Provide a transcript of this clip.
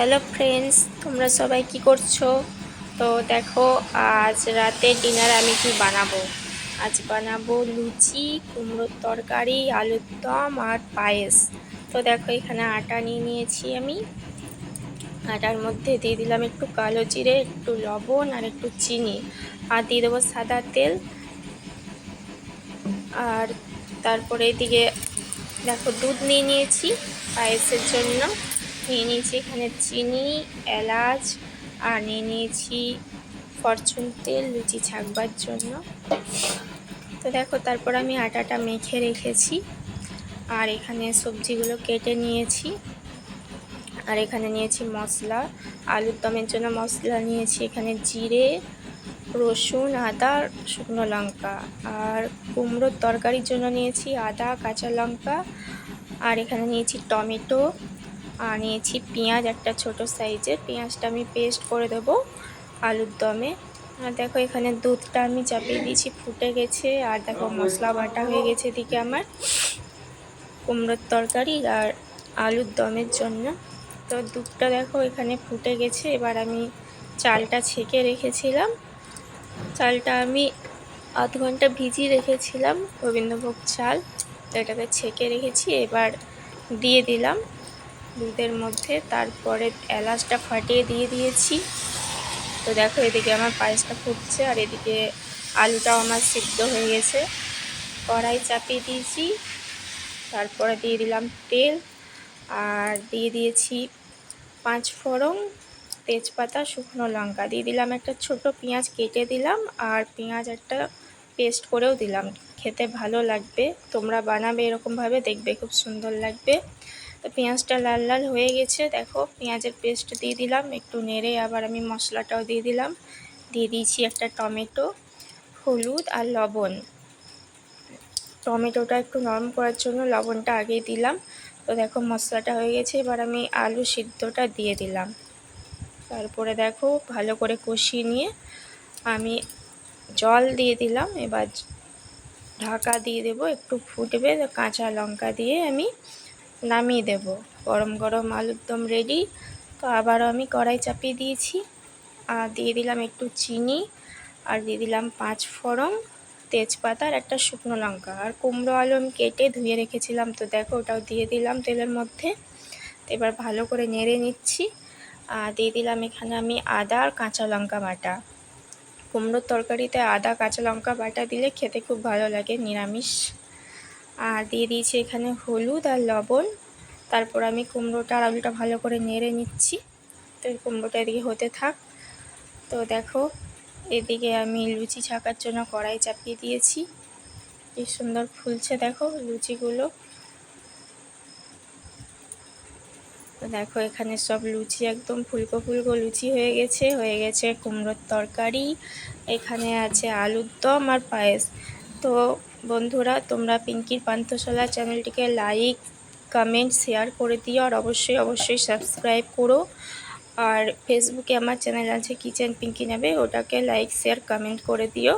Hello friends তোমরা সবাই কি করছ? তো দেখো, আজ রাতে ডিনার আমি কি বানাবো? আজ বানাবো লুচি, কুমড়োর তরকারি, আলুর দম আর পায়েস। তো দেখো, এখানে আটা নিয়ে নিয়েছি আমি। আটার মধ্যে দিয়ে দিলাম একটু কালো জিরে, একটু লবণ আর একটু চিনি। আর দিয়ে দেবো সাদা তেল। আর তারপরে এদিকে দেখো, দুধ নিয়ে নিয়েছি পায়েসের জন্য। নিয়ে নিয়েছি। এখানে চিনি, এলাচ, আর নিয়ে নিয়েছি ফরচুন তেল, লুচি ছাকবার জন্য। তো দেখো, তারপর আমি আটাটা মেখে রেখেছি। আর এখানে সবজিগুলো কেটে নিয়েছি। আর এখানে নিয়েছি মশলা। আলুর দমের জন্য মশলা নিয়েছি। এখানে জিরে, রসুন, আদা, শুকনো লঙ্কা। আর কুমড়োর তরকারির জন্য নিয়েছি আদা, কাঁচা লঙ্কা। আর এখানে নিয়েছি টমেটো। আর নিয়েছি পেঁয়াজ, একটা ছোট সাইজের। পেঁয়াজটা আমি পেস্ট করে দেবো আলুর দমে। আর দেখো, এখানে দুধটা আমি চাপিয়ে দিয়েছি, ফুটে গেছে। আর দেখো, মশলা বাটা হয়ে গেছে এদিকে আমার কুমড়োর তরকারি আর আলুর দমের জন্য। তো দুধটা দেখো, এখানে ফুটে গেছে। এবার আমি চালটা ছেঁকে রেখেছিলাম। চালটা আমি আধ ঘণ্টা ভিজিয়ে রেখেছিলাম গোবিন্দভোগ চাল। এটাকে ছেঁকে রেখেছি। এবার দিয়ে দিলাম। দুধের মধ্যে, তারপরে এলাচটা ফাটিয়ে দিয়ে দিয়েছি। তো দেখো, এদিকে আমার পায়েসটা ফুটছে আর এদিকে আলুটাও আমার সিদ্ধ হয়ে গেছে। কড়াই চাপিয়ে দিয়েছি, তারপরে দিয়ে দিলাম তেল আর দিয়ে দিয়েছি পাঁচ ফোড়ন, তেজপাতা, শুকনো লঙ্কা। দিয়ে দিলাম একটা ছোট পেঁয়াজ কেটে দিলাম আর পেঁয়াজ একটা পেস্ট করেও দিলাম। খেতে ভালো লাগবে, তোমরা বানাবে এরকমভাবে, দেখবে খুব সুন্দর লাগবে। তো পেঁয়াজটা লাল লাল হয়ে গেছে, দেখো পেঁয়াজের পেস্ট দিয়ে দিলাম, একটু নেড়ে আবার আমি মশলাটাও দিয়ে দিলাম। দিয়ে দিয়েছি একটা টমেটো, হলুদ আর লবণ। টমেটোটা একটু নরম করার জন্য লবণটা আগেই দিলাম। তো দেখো মশলাটা হয়ে গেছে, এবার আমি আলু সিদ্ধটা দিয়ে দিলাম। তারপরে দেখো ভালো করে কষিয়ে নিয়ে আমি জল দিয়ে দিলাম, এবার ঢাকা দিয়ে দেবো, একটু ফুটবে কাঁচা লঙ্কা দিয়ে আমি নামিয়ে দেব। গরম গরম আলুর দম রেডি তো আবারও আমি কড়াই চাপিয়ে দিয়েছি। আর দিয়ে দিলাম একটু চিনি আর দিয়ে দিলাম পাঁচ ফোড়ন, তেজপাতা আর একটা শুকনো লঙ্কা। আর কুমড়ো আলু আমি কেটে ধুয়ে রেখেছিলাম, তো দেখো ওটাও দিয়ে দিলাম তেলের মধ্যে। এবার ভালো করে নেড়ে নিচ্ছি। আর দিয়ে দিলাম এখানে আমি আদা আর কাঁচা লঙ্কা বাটা। কুমড়োর তরকারিতে আদা, কাঁচা লঙ্কা বাটা দিলে খেতে খুব ভালো লাগে, নিরামিষ। আর দিয়ে দিয়েছি এখানে হলুদ আর লবণ। তারপর আমি কুমড়োটা আর আলুটা ভালো করে নেড়ে নিচ্ছি। তো কুমড়োটা এদিকে হতে থাক। তো দেখো, এদিকে আমি লুচি ছাকার জন্য কড়াই চাপিয়ে দিয়েছি। কি সুন্দর ফুলছে দেখো লুচিগুলো। তো দেখো, এখানে সব লুচি একদম ফুলকো ফুলকো লুচি হয়ে গেছে। হয়ে গেছে কুমড়োর তরকারি। এখানে আছে আলুর দম আর পায়েস। তো বন্ধুরা, তোমরা পিঙ্কির পান্থশালা চ্যানেলটিকে লাইক, কমেন্ট, শেয়ার করে দিও আর অবশ্যই অবশ্যই সাবস্ক্রাইব করো। আর ফেসবুকে আমার চ্যানেল আছে কিচেন পিঙ্কি নেবে ওটাকে লাইক, শেয়ার, কমেন্ট করে দিও।